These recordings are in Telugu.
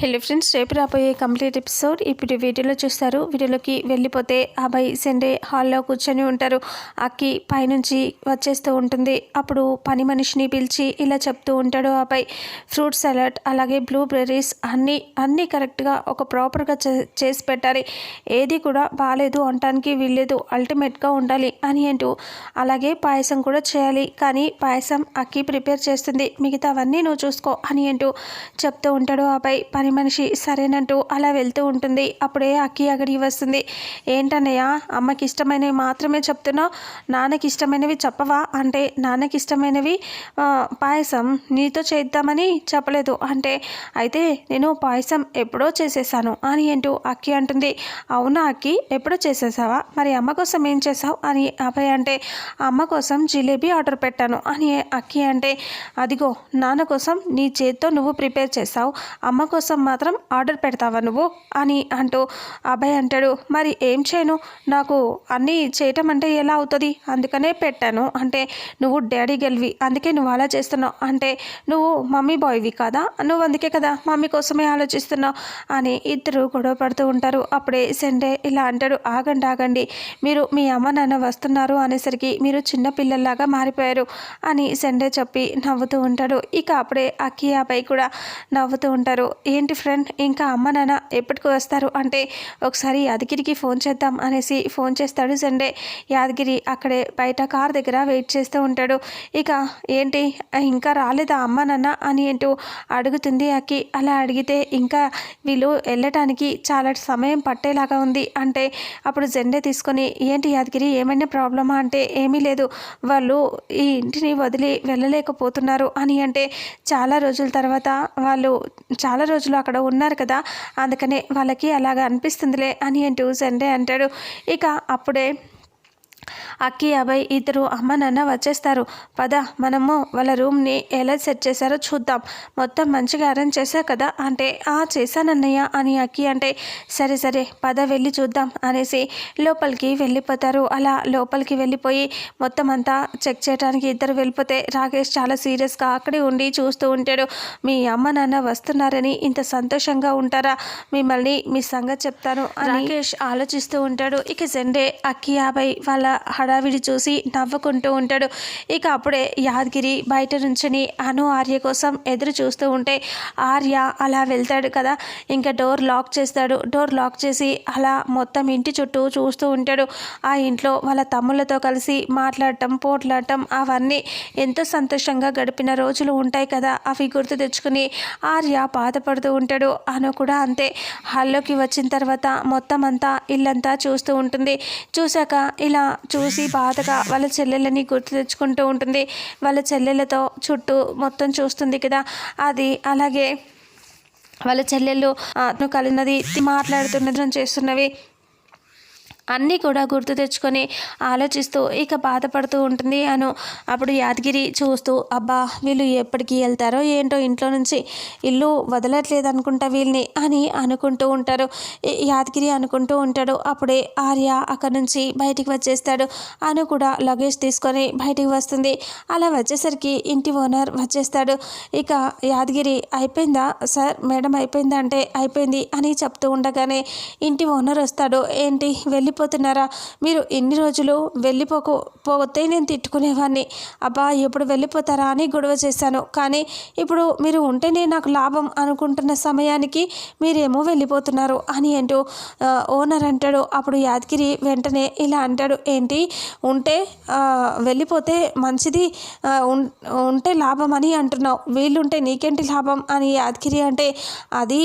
హలో ఫ్రెండ్స్ రేపు రాబోయే కంప్లీట్ ఎపిసోడ్ ఇప్పుడు వీడియోలో చూస్తారు. వీడియోలోకి వెళ్ళిపోతే అబ్బాయి సెండే హాల్లో కూర్చొని ఉంటారు. అక్కి పైనుంచి వచ్చేస్తూ ఉంటుంది. అప్పుడు పని మనిషిని పిలిచి ఇలా చెప్తూ ఉంటాడు అబ్బాయి ఫ్రూట్ సలాడ్ అలాగే బ్లూబెర్రీస్ అన్నీ అన్నీ కరెక్ట్గా ఒక ప్రాపర్గా చేసి పెట్టాలి. ఏది కూడా బాగాలేదు అనటానికి వీల్లేదు అల్టిమేట్గా ఉండాలి అని అంటూ అలాగే పాయసం కూడా చేయాలి. కానీ పాయసం అక్కి ప్రిపేర్ చేస్తుంది. మిగతావన్నీ నువ్వు చూసుకో అని అంటూ చెప్తూ ఉంటాడు అబ్బాయి పని పని మనిషి సరేనంటూ అలా వెళ్తూ ఉంటుంది. అప్పుడే అక్కి అక్కడికి వస్తుంది. ఏంటన్నయ్య అమ్మకి ఇష్టమైనవి మాత్రమే చెప్తున్నావు నాన్నకి ఇష్టమైనవి చెప్పవా? అంటే నాన్నకి ఇష్టమైనవి పాయసం నీతో చేద్దామని చెప్పలేదు. అంటే అయితే నేను పాయసం ఎప్పుడో చేసేసాను అని అంటూ అక్కి అంటుంది. అవునా అక్కి ఎప్పుడో చేసేసావా? మరి అమ్మ కోసం ఏం చేసావు అని అభయ్ అంటే అమ్మ కోసం జిలేబీ ఆర్డర్ పెట్టాను అని అక్కి అంటే అదిగో నాన్న కోసం నీ చేత్తో నువ్వు ప్రిపేర్ చేసావు అమ్మ కోసం కోసం మాత్రం ఆర్డర్ పెడతావా నువ్వు? అని అంటూ అబ్బాయి అంటాడు. మరి ఏం చేయను? నాకు అన్నీ చేయటం అంటే ఎలా అవుతుంది? అందుకనే పెట్టాను. అంటే నువ్వు డాడీ గెలివి. అందుకే నువ్వు అలా చేస్తున్నావు. అంటే నువ్వు మమ్మీ బాయ్వి కదా? నువ్వు అందుకే కదా మమ్మీ కోసమే ఆలోచిస్తున్నావు? అని ఇద్దరు గొడవ పడుతూ ఉంటారు. అప్పుడే సండే ఇలా అంటాడు. ఆగండి ఆగండి. మీరు మీ అమ్మ నాన్న వస్తున్నారు అనేసరికి మీరు చిన్న పిల్లల్లాగా మారిపోయారు అని సండే చెప్పి నవ్వుతూ ఉంటాడు. ఇక అప్పుడే అక్కి అబ్బాయి కూడా నవ్వుతూ ఉంటారు. ఏంటి ఏంటి ఫ్రెండ్ ఇంకా అమ్మ నాన్న ఎప్పటికి వస్తారు? అంటే ఒకసారి యాదగిరికి ఫోన్ చేద్దాం అనేసి ఫోన్ చేస్తాడు సండే యాదగిరి అక్కడే బయట కార్ దగ్గర వెయిట్ చేస్తూ ఉంటాడు. ఇక ఏంటి? ఇంకా రాలేదా అమ్మ నాన్న అని ఏంటో అడుగుతుంది అక్కి. అలా అడిగితే ఇంకా వీళ్ళు వెళ్ళటానికి చాలా సమయం పట్టేలాగా ఉంది. అంటే అప్పుడు జెండే తీసుకొని ఏంటి యాదగిరి ఏమైనా ప్రాబ్లమా అంటే ఏమీ లేదు. వాళ్ళు ఈ ఇంటిని వదిలి వెళ్ళలేకపోతున్నారు అని అంటే చాలా రోజుల తర్వాత వాళ్ళు చాలా రోజులు అక్కడ ఉన్నారు కదా అందుకనే వాళ్ళకి అలాగ అనిపిస్తుందిలే అని అంటూ సండే అంటాడు. ఇక అప్పుడే అక్కి అభయ్ ఇద్దరు అమ్మ నాన్న వచ్చేస్తారు. పద మనము వాళ్ళ రూమ్ని ఎలా సెట్ చేశారో చూద్దాం. మొత్తం మంచిగా అరేంజ్ చేశావు కదా? అంటే ఆ చేశానన్నయ్య అని అక్కి అంటే సరే సరే పద వెళ్ళి చూద్దాం అనేసి లోపలికి వెళ్ళిపోతారు. అలా లోపలికి వెళ్ళిపోయి మొత్తం అంతా చెక్ చేయడానికి ఇద్దరు వెళ్ళిపోతే రాకేష్ చాలా సీరియస్గా అక్కడే ఉండి చూస్తూ ఉంటాడు. మీ అమ్మ నాన్న వస్తున్నారని ఇంత సంతోషంగా ఉంటారా? మిమ్మల్ని మీ సంగతి చెప్తాను రాకేష్ ఆలోచిస్తూ ఉంటాడు. ఇక జెండే అక్కి యాభై వాళ్ళ హడావిడి చూసి నవ్వుకుంటూ ఉంటాడు. ఇక అప్పుడే యాదగిరి బయట నుంచని అను ఆర్య కోసం ఎదురు చూస్తూ ఉంటే ఆర్య అలా వెళ్తాడు కదా. ఇంకా డోర్ లాక్ చేస్తాడు. డోర్ లాక్ చేసి అలా మొత్తం ఇంటి చుట్టూ చూస్తూ ఉంటాడు. ఆ ఇంట్లో వాళ్ళ తమ్ముళ్ళతో కలిసి మాట్లాడటం పోట్లాడటం అవన్నీ ఎంతో సంతోషంగా గడిపిన రోజులు ఉంటాయి కదా. అవి గుర్తు తెచ్చుకుని ఆర్య బాధపడుతూ ఉంటాడు. అను కూడా అంతే. హాల్లోకి వచ్చిన తర్వాత మొత్తం అంతా ఇల్లంతా చూస్తూ ఉంటుంది. చూశాక ఇలా చూసి బాధగా వాళ్ళ చెల్లెళ్ళని గుర్తు తెచ్చుకుంటూ ఉంటుంది. వాళ్ళ చెల్లెళ్ళతో చుట్టూ మొత్తం చూస్తుంది కదా. అది అలాగే వాళ్ళ చెల్లెళ్ళు కలిగినది మాట్లాడుతున్నది చేస్తున్నవి అన్నీ కూడా గుర్తు తెచ్చుకొని ఆలోచిస్తూ ఇక బాధపడుతూ ఉంటుంది అను. అప్పుడు యాదగిరి చూస్తూ అబ్బా వీళ్ళు ఎప్పటికీ వెళ్తారో ఏంటో ఇంట్లో నుంచి ఇల్లు వదలట్లేదు అనుకుంటా వీళ్ళని అని అనుకుంటూ ఉంటారు. యాదగిరి అనుకుంటూ ఉంటాడు. అప్పుడే ఆర్య అక్కడి నుంచి బయటికి వచ్చేస్తాడు. అను కూడా లగేజ్ తీసుకొని బయటికి వస్తుంది. అలా వచ్చేసరికి ఇంటి ఓనర్ వచ్చేస్తాడు. ఇక యాదగిరి అయిపోయిందా? సార్ మేడం అయిపోయిందా అంటే అయిపోయింది అని చెప్తూ ఉండగానే ఇంటి ఓనర్ వస్తాడు. ఏంటి వెళ్ళి వెళ్ళిపోతున్నారా? మీరు ఎన్ని రోజులు వెళ్ళిపోకు పోతే నేను తిట్టుకునేవాడిని అబ్బా ఎప్పుడు వెళ్ళిపోతారా అని గొడవ చేశాను. కానీ ఇప్పుడు మీరు ఉంటేనే నాకు లాభం అనుకుంటున్న సమయానికి మీరేమో వెళ్ళిపోతున్నారు అని అంటూ ఓనర్ అంటాడు. అప్పుడు యాదగిరి వెంటనే ఇలా అంటాడు. ఏంటి? ఉంటే వెళ్ళిపోతే మంచిది ఉంటే లాభం అని అంటున్నావు. వీళ్ళుంటే నీకేంటి లాభం? అని యాదగిరి అంటే అది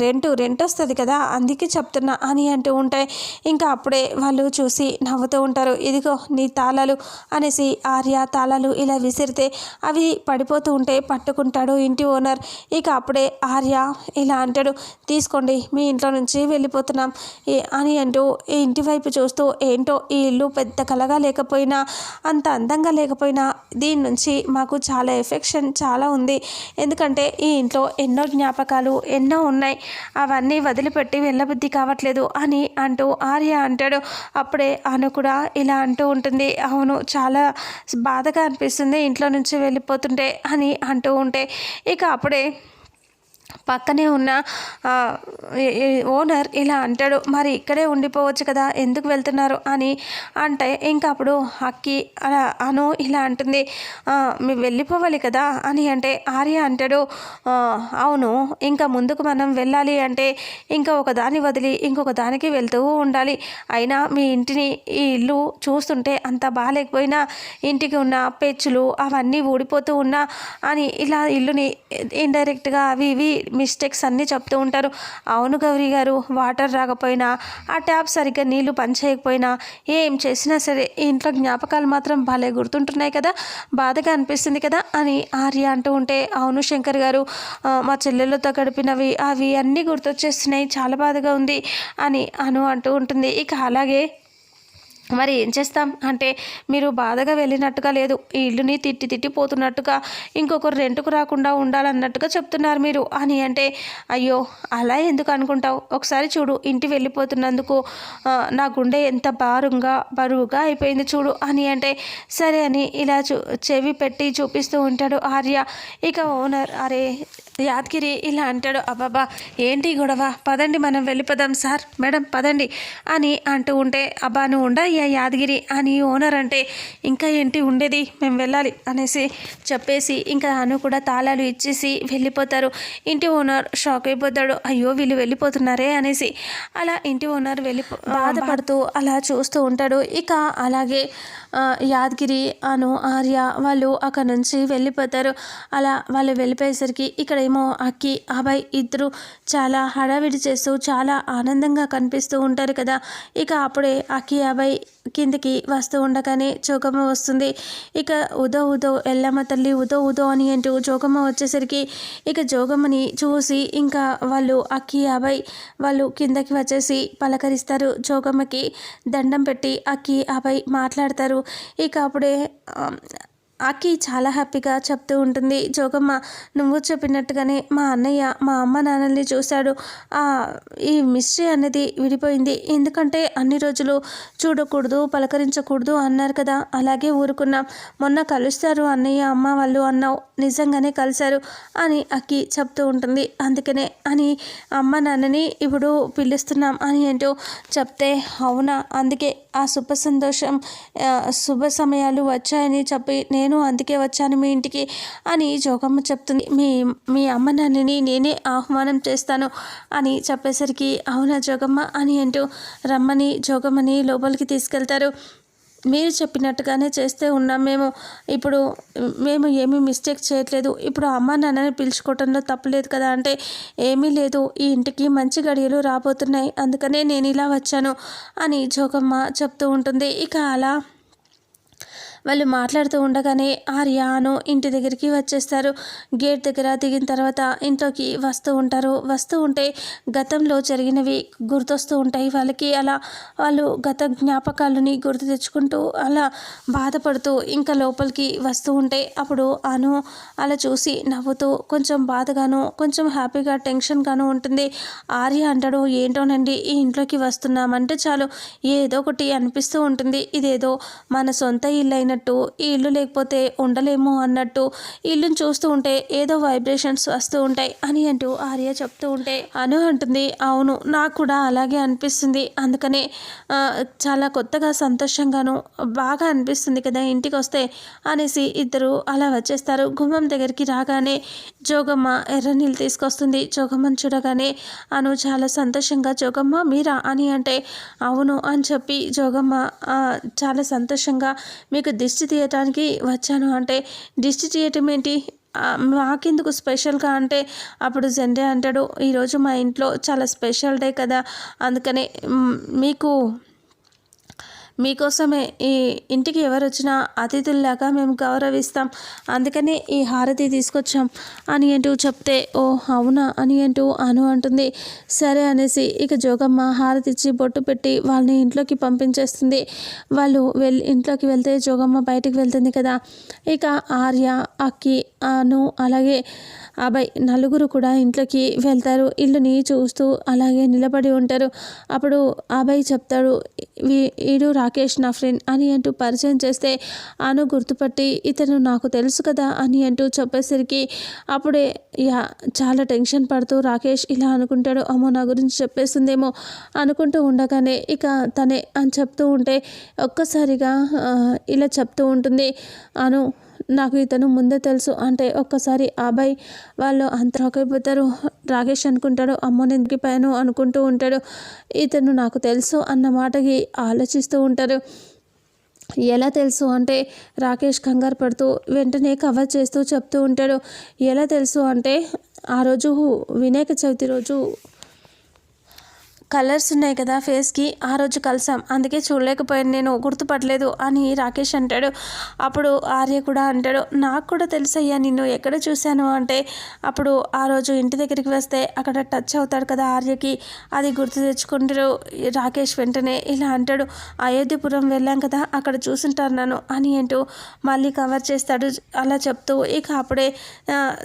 రెంట్ రెంట్ వస్తుంది కదా అందుకే చెప్తున్నా అని అంటూ ఉంటే ఇంకా అప్పుడే అప్పుడే వాళ్ళు చూసి నవ్వుతూ ఉంటారు. ఇదిగో నీ తాళాలు అనేసి ఆర్య తాళాలు ఇలా విసిరితే అవి పడిపోతూ ఉంటే పట్టుకుంటాడు ఇంటి ఓనర్. ఇక అప్పుడే ఆర్య ఇలా అంటాడు తీసుకోండి మీ ఇంట్లో నుంచి వెళ్ళిపోతున్నాం అని అంటూ ఈ ఇంటి వైపు చూస్తూ ఏంటో ఈ ఇల్లు పెద్ద కలగా లేకపోయినా అంత అందంగా లేకపోయినా దీని నుంచి మాకు చాలా ఎఫెక్షన్ చాలా ఉంది. ఎందుకంటే ఈ ఇంట్లో ఎన్నో జ్ఞాపకాలు ఎన్నో ఉన్నాయి. అవన్నీ వదిలిపెట్టి వెళ్ళబుద్ధి కావట్లేదు అని అంటూ ఆర్య అంటాడు. ఉంటాడు అప్పుడే అను కూడా ఇలా అంటూ ఉంటుంది. అవును చాలా బాధగా అనిపిస్తుంది ఇంట్లో నుంచి వెళ్ళిపోతుంటే అని అంటూ ఉంటే. ఇక అప్పుడే పక్కనే ఉన్న ఓనర్ ఇలా అంటాడు మరి ఇక్కడే ఉండిపోవచ్చు కదా ఎందుకు వెళ్తున్నారు? అని. అంటే ఇంకా అప్పుడు అక్కి అలా అను ఇలా అంటుంది మేము వెళ్ళిపోవాలి కదా అని అంటే ఆర్య అంటాడు అవును ఇంకా ముందుకు మనం వెళ్ళాలి అంటే ఇంకా ఒక దాన్ని వదిలి ఇంకొక దానికి వెళ్తూ ఉండాలి. అయినా మీ ఇంటిని ఈ ఇల్లు చూస్తుంటే అంత బాగాలేకపోయినా ఇంటికి ఉన్న పెచ్చులు అవన్నీ ఊడిపోతూ ఉన్నా అని ఇలా ఇల్లుని ఇండైరెక్ట్గా అవి ఇవి మిస్టేక్స్ అన్నీ చెప్తూ ఉంటారు. అవును గౌరీ గారు వాటర్ రాకపోయినా ఆ ట్యాప్ సరిగ్గా నీళ్ళు పనిచేయకపోయినా ఏం చేసినా సరే ఇంట్లో జ్ఞాపకాలు మాత్రం భలే గుర్తుంటున్నాయి కదా బాధగా అనిపిస్తుంది కదా అని ఆర్య అంటూ ఉంటే అవును శంకర్ గారు మా చెల్లెళ్ళతో గడిపినవి అవి అన్నీ గుర్తొచ్చేస్తున్నాయి చాలా బాధగా ఉంది అని అను అంటూ ఉంటుంది. ఇక అలాగే మరి ఏం చేస్తాం? అంటే మీరు బాధగా వెళ్ళినట్టుగా లేదు. ఈ ఇల్లుని తిట్టి తిట్టిపోతున్నట్టుగా ఇంకొకరు రెంట్కు రాకుండా ఉండాలన్నట్టుగా చెప్తున్నారు మీరు. అని అంటే అయ్యో అలా ఎందుకు అనుకుంటావు? ఒకసారి చూడు ఇంటి వెళ్ళిపోతున్నందుకు నా గుండె ఎంత భారంగా బరువుగా అయిపోయింది చూడు అని అంటే సరే అని ఇలా చూ చెవి పెట్టి చూపిస్తూ ఉంటాడు ఆర్య. ఇక ఓనర్ అరే యాదగిరి ఇలా అంటాడు అబ్బాబా ఏంటి గొడవ? పదండి మనం వెళ్ళిపోదాం సార్. మేడం పదండి. అని అంటూ ఉంటే అబ్బా నువ్వు ఉండయ్యా యాదగిరి అని ఓనర్ అంటే ఇంకా ఏంటి ఉండేది? మేము వెళ్ళాలి అనేసి చెప్పేసి ఇంకా అను కూడా తాళాలు ఇచ్చేసి వెళ్ళిపోతారు. ఇంటి ఓనర్ షాక్ అయిపోతాడు అయ్యో వీళ్ళు వెళ్ళిపోతున్నారే అనేసి. అలా ఇంటి ఓనర్ వెళ్ళిపో బాధపడుతూ అలా చూస్తూ ఉంటాడు. ఇక అలాగే యాదగిరి అను ఆర్య వాళ్ళు అక్కడ నుంచి వెళ్ళిపోతారు. అలా వాళ్ళు వెళ్ళిపోయేసరికి ఇక్కడేమో అక్కి అబ్బాయి ఇద్దరు చాలా హడావిడి చేస్తూ చాలా ఆనందంగా కనిపిస్తూ ఉంటారు కదా. ఇక అప్పుడే అక్కి అబ్బాయి కిందకి వస్తూ ఉండగానే జోగమ్మ వస్తుంది. ఇక ఉదో ఉదో ఎల్లమ్మ తల్లి ఉదో ఉదో అని అంటూ జోగమ్మ వచ్చేసరికి ఇక జోగమ్మని చూసి ఇంకా వాళ్ళు అక్కి అబ్బాయి వాళ్ళు కిందకి వచ్చేసి పలకరిస్తారు. జోగమ్మకి దండం పెట్టి అక్కి అభయ్ మాట్లాడతారు. ఇక అప్పుడే ఆకి చాలా హ్యాపీగా చెప్తూ ఉంటుంది. జోగమ్మ నువ్వు చెప్పినట్టుగానే మా అన్నయ్య మా అమ్మ నాన్నల్ని చూశాడు. ఆ, ఈ మిస్ట్రీ అనేది విడిపోయింది. ఎందుకంటే అన్ని రోజులు చూడకూడదు పలకరించకూడదు అన్నారు కదా. అలాగే ఊరుకున్నాం. మొన్న కలుస్తారు అన్నయ్య అమ్మ వాళ్ళు అన్నావు. నిజంగానే కలిశారు అని అక్కి చెప్తూ ఉంటుంది. అందుకనే అని అమ్మ నాన్నని ఇప్పుడు పిలుస్తున్నాం అని ఏంటో చెప్తే అవునా? అందుకే ఆ శుభ సంతోషం శుభ సమయాలు వచ్చాయని చెప్పి నేను నేను అందుకే వచ్చాను మీ ఇంటికి అని జోగమ్మ చెప్తుంది. మీ మీ అమ్మ నాన్నని నేనే ఆహ్వానం చేస్తాను అని చెప్పేసరికి అవునా జోగమ్మ అని అంటూ రమ్మని జోగమ్మని లోపలికి తీసుకెళ్తారు. మీరు చెప్పినట్టుగానే చేస్తే ఉన్నాం మేము. ఇప్పుడు మేము ఏమీ మిస్టేక్ చేయట్లేదు. ఇప్పుడు అమ్మ నాన్నని పిలుచుకోవటంలో తప్పులేదు కదా అంటే ఏమీ లేదు. ఈ ఇంటికి మంచి గడియలు రాబోతున్నాయి. అందుకనే నేను ఇలా వచ్చాను అని జోగమ్మ చెప్తూ ఉంటుంది. ఇక అలా వాళ్ళు మాట్లాడుతూ ఉండగానే ఆర్యాను ఇంటి దగ్గరికి వచ్చేస్తారు. గేట్ దగ్గర దిగిన తర్వాత ఇంట్లోకి వస్తూ ఉంటారు. వస్తూ ఉంటే గతంలో జరిగినవి గుర్తొస్తూ ఉంటాయి. వాళ్ళకి అలా వాళ్ళు గత జ్ఞాపకాలని గుర్తు తెచ్చుకుంటూ అలా బాధపడుతూ ఇంకా లోపలికి వస్తూ ఉంటే అప్పుడు అను అలా చూసి నవ్వుతూ కొంచెం బాధగాను కొంచెం హ్యాపీగా టెన్షన్గాను ఉంటుంది. ఆర్య అంటాడు ఏంటోనండి ఈ ఇంట్లోకి వస్తున్నామంటే చాలు. ఏదో ఒకటి అనిపిస్తూ ఉంటుంది. ఇదేదో మన సొంత ఇల్లు అయినట్టు ఈ ఇల్లు లేకపోతే ఉండలేము అన్నట్టు ఇల్లుని చూస్తూ ఉంటే ఏదో వైబ్రేషన్స్ వస్తూ ఉంటాయి అని అంటూ ఆర్య చెప్తూ ఉంటే అను అంటుంది అవును నాకు కూడా అలాగే అనిపిస్తుంది. అందుకనే చాలా కొత్తగా సంతోషంగాను బాగా అనిపిస్తుంది కదా ఇంటికి వస్తే అనేసి ఇద్దరు అలా వచ్చేస్తారు. గుమ్మం దగ్గరికి రాగానే జోగమ్మ ఎర్ర నీళ్ళు తీసుకొస్తుంది. జోగమ్మని చూడగానే అను చాలా సంతోషంగా జోగమ్మ మీరా? అని అంటే అవును అని చెప్పి జోగమ్మ చాలా సంతోషంగా మీకు దిష్టి తీయటానికి వచ్చాను. అంటే దిష్టి తీయటం ఏంటి? మాకెందుకు స్పెషల్గా? అంటే అప్పుడు జెండే అంటాడు ఈరోజు మా ఇంట్లో చాలా స్పెషల్ డే కదా అందుకనే మీకు మీకోసమే ఈ ఇంటికి ఎవరు వచ్చినా అతిథుల్లాగా మేము గౌరవిస్తాం. అందుకనే ఈ హారతి తీసుకొచ్చాం అని అంటూ చెప్తే ఓ అవునా? అని అంటూ అను అంటుంది. సరే అనేసి ఇక జోగమ్మ హారతి ఇచ్చి బొట్టు పెట్టి వాళ్ళని ఇంట్లోకి పంపించేస్తుంది. వాళ్ళు వెళ్ళి ఇంట్లోకి వెళ్తే జోగమ్మ బయటికి వెళ్తుంది కదా. ఇక ఆర్య అక్కి అను అలాగే అబ్బాయి నలుగురు కూడా ఇంట్లోకి వెళ్తారు. ఇల్లుని చూస్తూ అలాగే నిలబడి ఉంటారు. అప్పుడు అబ్బాయి చెప్తాడు వీడు రా రాకేష్ నా ఫ్రెండ్ అని అంటూ పరిచయం చేస్తే అను గుర్తుపట్టి ఇతను నాకు తెలుసు కదా అని అంటూ చెప్పేసరికి అప్పుడే యా చాలా టెన్షన్ పడుతూ రాకేష్ ఇలా అనుకుంటాడు అమ్మో నా గురించి చెప్పేస్తుందేమో అనుకుంటూ ఉండగానే ఇక తనే అని చెప్తూ ఉంటే ఒక్కసారిగా ఇలా చెప్తూ ఉంటుంది అను నాకు ఇతను ముందే తెలుసు. అంటే ఒక్కసారి అబ్బాయి వాళ్ళు అంతరాకైపోతారు రాకేష్ అనుకుంటాడు అమ్మో నేను పైన అనుకుంటూ ఉంటాడు. ఇతను నాకు తెలుసు అన్న మాటకి ఆలోచిస్తూ ఉంటారు. ఎలా తెలుసు అంటే రాకేష్ కంగారు పడుతూ వెంటనే కవర్ చేస్తూ చెప్తూ ఉంటాడు. ఎలా తెలుసు అంటే ఆ రోజు వినాయక చవితి రోజు కలర్స్ ఉన్నాయి కదా ఫేస్కి ఆ రోజు కలిసాం. అందుకే చూడలేకపోయాను నేను గుర్తుపట్టలేదు అని రాకేష్ అంటాడు. అప్పుడు ఆర్య కూడా అంటాడు నాకు కూడా తెలుసయ్యా నిన్ను ఎక్కడ చూశాను? అంటే అప్పుడు ఆ రోజు ఇంటి దగ్గరికి వస్తే అక్కడ టచ్ అవుతాడు కదా ఆర్యకి అది గుర్తు తెచ్చుకుంటారు రాకేష్ వెంటనే. ఇలా అంటాడు అయోధ్యపురం వెళ్ళాం కదా అక్కడ చూసుంటారు నన్ను అని అంటూ మళ్ళీ కవర్ చేస్తాడు. అలా చెప్తూ ఇక అప్పుడే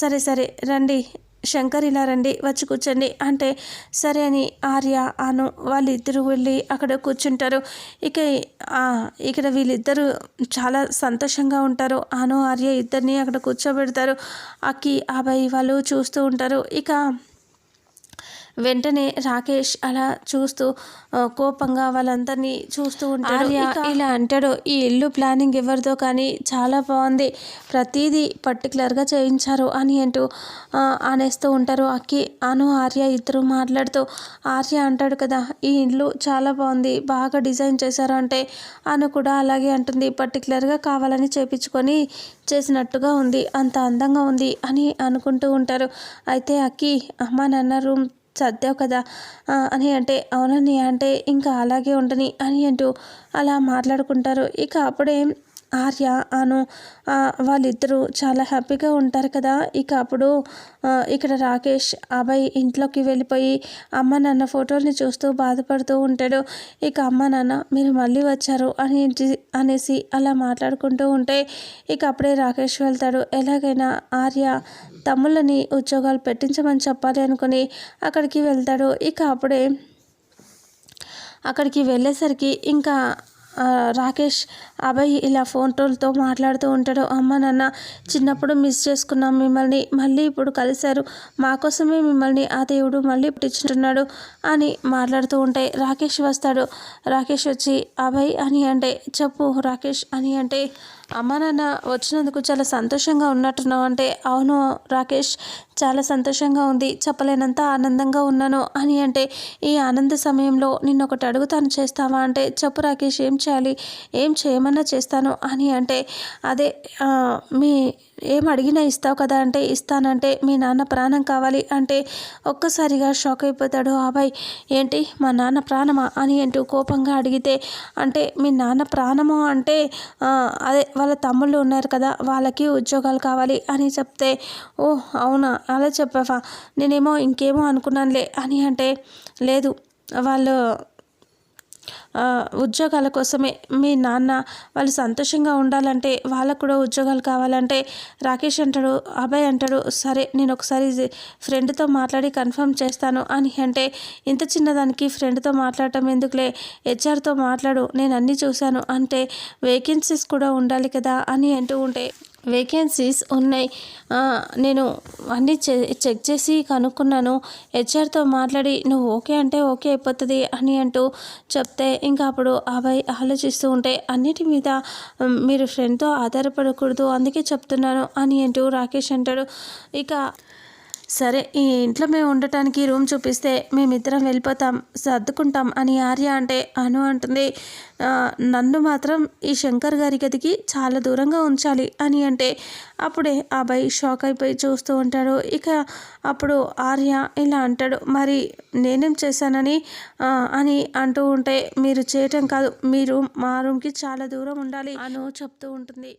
సరే సరే రండి శంకర్ ఇలా రండి వచ్చి కూర్చోండి అంటే సరే అని ఆర్య అను వాళ్ళిద్దరూ వెళ్ళి అక్కడ కూర్చుంటారు. ఇక ఇక్కడ వీళ్ళిద్దరూ చాలా సంతోషంగా ఉంటారు. అను ఆర్య ఇద్దరిని అక్కడ కూర్చోబెడతారు. అక్కి అబ్బాయి వాళ్ళు చూస్తూ ఉంటారు. ఇక వెంటనే రాకేష్ అలా చూస్తూ కోపంగా వాళ్ళందరినీ చూస్తూ ఇక ఇలా అంటాడు ఈ ఇల్లు ప్లానింగ్ ఎవరిదో కానీ చాలా బాగుంది. ప్రతిదీ పర్టికులర్గా చేయించారు అని అంటూ అనేస్తూ ఉంటారు. అక్కి అను ఆర్య ఇద్దరు మాట్లాడుతూ ఆర్య అంటాడు కదా ఈ ఇల్లు చాలా బాగుంది బాగా డిజైన్ చేశారు అంటే అను కూడా అలాగే అంటుంది. పర్టికులర్గా కావాలని చేపించుకొని చేసినట్టుగా ఉంది అంత అందంగా ఉంది అని అనుకుంటూ ఉంటారు. అయితే అక్కి అమ్మ నాన్న రూమ్ చద్దావు కదా? అని అంటే అవునని అంటే ఇంకా అలాగే ఉండని అని అంటూ అలా మాట్లాడుకుంటారు. ఇక అప్పుడే ఆర్య అను వాళ్ళిద్దరూ చాలా హ్యాపీగా ఉంటారు కదా. ఇక అప్పుడు ఇక్కడ రాకేష్ అబ్బాయి ఇంట్లోకి వెళ్ళిపోయి అమ్మ నాన్న ఫోటోల్ని చూస్తూ బాధపడుతూ ఉంటాడు. ఇక అమ్మ నాన్న మీరు మళ్ళీ వచ్చారు అని అనేసి అలా మాట్లాడుకుంటూ ఉంటే ఇక అప్పుడే రాకేష్ వెళ్తాడు. ఎలాగైనా ఆర్య తమ్ముళ్ళని ఉద్యోగాలు పెట్టించమని చెప్పాలి అనుకుని అక్కడికి వెళ్తాడు. ఇక అప్పుడే అక్కడికి వెళ్ళేసరికి ఇంకా రాకేష్ అభయ్ ఇలా ఫోన్లతో మాట్లాడుతూ ఉంటాడు. అమ్మ నాన్న చిన్నప్పుడు మిస్ చేసుకున్నాం మిమ్మల్ని. మళ్ళీ ఇప్పుడు కలిశారు. మా కోసమే మిమ్మల్ని ఆ దేవుడు మళ్ళీ పుట్టించుంటున్నాడు అని మాట్లాడుతూ ఉంటే రాకేష్ వస్తాడు. రాకేష్ వచ్చి అభయ్ అని అంటే చెప్పు రాకేష్ అని అంటే అమ్మ నాన్న వచ్చినందుకు చాలా సంతోషంగా ఉన్నట్టున్నావు అంటే అవును రాకేష్ చాలా సంతోషంగా ఉంది. చెప్పలేనంత ఆనందంగా ఉన్నాను. అని అంటే ఈ ఆనంద సమయంలో నిన్నొకటి అడుగుతాను చేస్తావా అంటే చెప్పు రాకేష్ ఏం చేయాలి? ఏం చేయ ఏమన్నా చేస్తాను అని అంటే అదే మీ ఏం అడిగినా ఇస్తావు కదా అంటే ఇస్తానంటే మీ నాన్న ప్రాణం కావాలి అంటే ఒక్కసారిగా షాక్ అయిపోతాడు. అబ్బాయి ఏంటి మా నాన్న ప్రాణమా? అని అంటూ కోపంగా అడిగితే అంటే మీ నాన్న ప్రాణము? అంటే అదే వాళ్ళ తమ్ముళ్ళు ఉన్నారు కదా వాళ్ళకి ఉద్యోగాలు కావాలి అని చెప్తే ఓ అవునా? అలా చెప్పావా? నేనేమో ఇంకేమో అనుకున్నానులే అని అంటే లేదు వాళ్ళు ఉద్యోగాల కోసమే మీ నాన్న వాళ్ళు సంతోషంగా ఉండాలంటే వాళ్ళకు కూడా ఉద్యోగాలు కావాలంటే రాకేష్ అంటాడు అభయ్ అంటాడు సరే నేను ఒకసారి ఫ్రెండ్తో మాట్లాడి కన్ఫర్మ్ చేస్తాను అని అంటే ఇంత చిన్నదానికి ఫ్రెండ్తో మాట్లాడటం ఎందుకులే? హెచ్ఆర్తో మాట్లాడు నేను అన్నీ చూశాను అంటే వేకెన్సీస్ కూడా ఉండాలి కదా అని అంటూ ఉంటే వేకెన్సీస్ ఉన్నాయి. నేను అన్నీ చె చెక్ చేసి కనుక్కున్నాను. హెచ్ఆర్తో మాట్లాడి నువ్వు ఓకే అంటే ఓకే అయిపోతుంది అని అంటూ చెప్తే ఇంకా అప్పుడు అబ్బాయి ఆలోచిస్తూ ఉంటే అన్నిటి మీద మీరు ఫ్రెండ్తో ఆధారపడకూడదు అందుకే చెప్తున్నాను అని అంటూ రాకేష్ అంటాడు. ఇక సరే ఈ ఇంట్లో మేము ఉండటానికి రూమ్ చూపిస్తే మేమిద్దరం వెళ్ళిపోతాం సర్దుకుంటాం అని ఆర్య అంటే అను అంటుంది. నన్ను మాత్రం ఈ శంకర్ గారి గదికి చాలా దూరంగా ఉంచాలి అని అంటే అప్పుడే ఆ అబ్బాయి షాక్ అయిపోయి చూస్తూ ఉంటాడు. ఇక అప్పుడు ఆర్య ఇలా అంటాడు మరి నేనేం చేశానని? అని అంటూ ఉంటే మీరు చేయటం కాదు మీరు మా రూమ్కి చాలా దూరం ఉండాలి అను చెప్తూ ఉంటుంది.